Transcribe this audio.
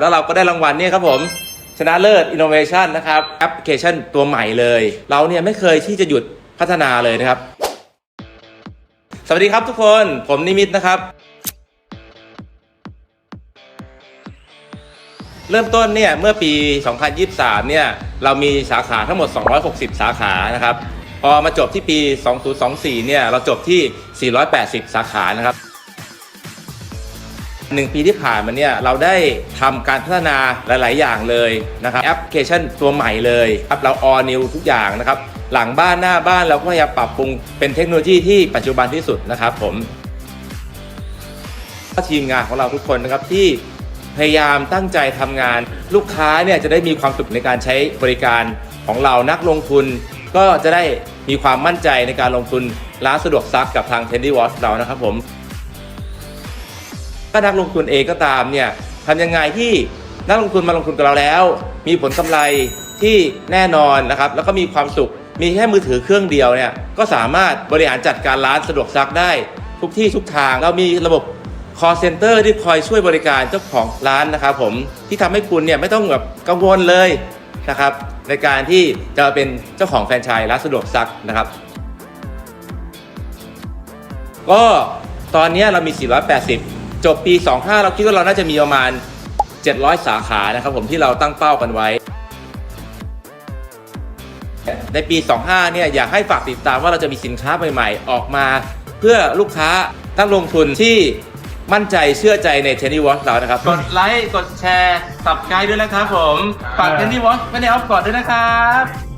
แล้วเราก็ได้รางวัลเนี่ยครับผมชนะเลิศ Innovation นะครับแอปพลิเคชันตัวใหม่เลย เราเนี่ยไม่เคยที่จะหยุดพัฒนาเลยนะครับ สวัสดีครับทุกคนผมนิมิตนะครับ เริ่มต้นเนี่ยเมื่อปี 2023 เนี่ยเรามีสาขาทั้งหมด 260 สาขานะครับ พอมาจบที่ปี 2024 เนี่ยเราจบที่ 480 สาขานะครับ หนึ่งปีที่ผ่านมาเนี่ยเราได้ทำการพัฒนาหลาย ๆ อย่างเลยนะครับแอปพลิเคชันตัวใหม่เลยครับเรา all new ทุกอย่างนะครับหลังบ้านหน้าบ้านเราก็พยายามปรับปรุงเป็นเทคโนโลยีที่ปัจจุบันที่สุดนะครับผมทีมงานของเราทุกคนนะครับที่พยายามตั้งใจทำงาน ลูกค้าเนี่ยจะได้มีความสุขในการใช้บริการของเรานักลงทุน ก็จะได้มีความมั่นใจในการลงทุนร้านสะดวกซักกับทาง t e n d y Watch เรานะครับผม ถ้านักลงทุนเองก็ตามเนี่ยทำยังไงที่นักลงทุนมาลงทุนกับเราแล้ว มีผลกำไรที่แน่นอนนะครับ แล้วก็มีความสุข มีแค่มือถือเครื่องเดียวเนี่ยก็สามารถบริหารจัดการร้านสะดวกซักได้ทุกที่ทุกทางเรามีระบบ call center ที่คอยช่วยบริการเจ้าของร้านนะครับผมที่ทำให้คุณเนี่ยไม่ต้องแบบกังวลเลยนะครับในการที่จะเป็นเจ้าของแฟรนไชส์ร้านสะดวกซักนะครับ ก็ตอนนี้เรามี 480 จบปี 25 เราคิดว่าเราน่าจะมีประมาณ 700 สาขานะครับผมที่เราตั้งเป้ากันไว้ ในปี 25 เนี่ยอยากให้ฝากติดตามว่าเราจะมีสินค้าใหม่ๆ ออกมาเพื่อลูกค้าตั้งลงทุนที่มั่นใจเชื่อใจใน t e n n y Watch เรานะครับ กดไลค์ กดแชร์ สับสไครด้วยนะครับผม ฝาก t e n n y Watch ไว้ในอ้อมกอดด้วยนะครับ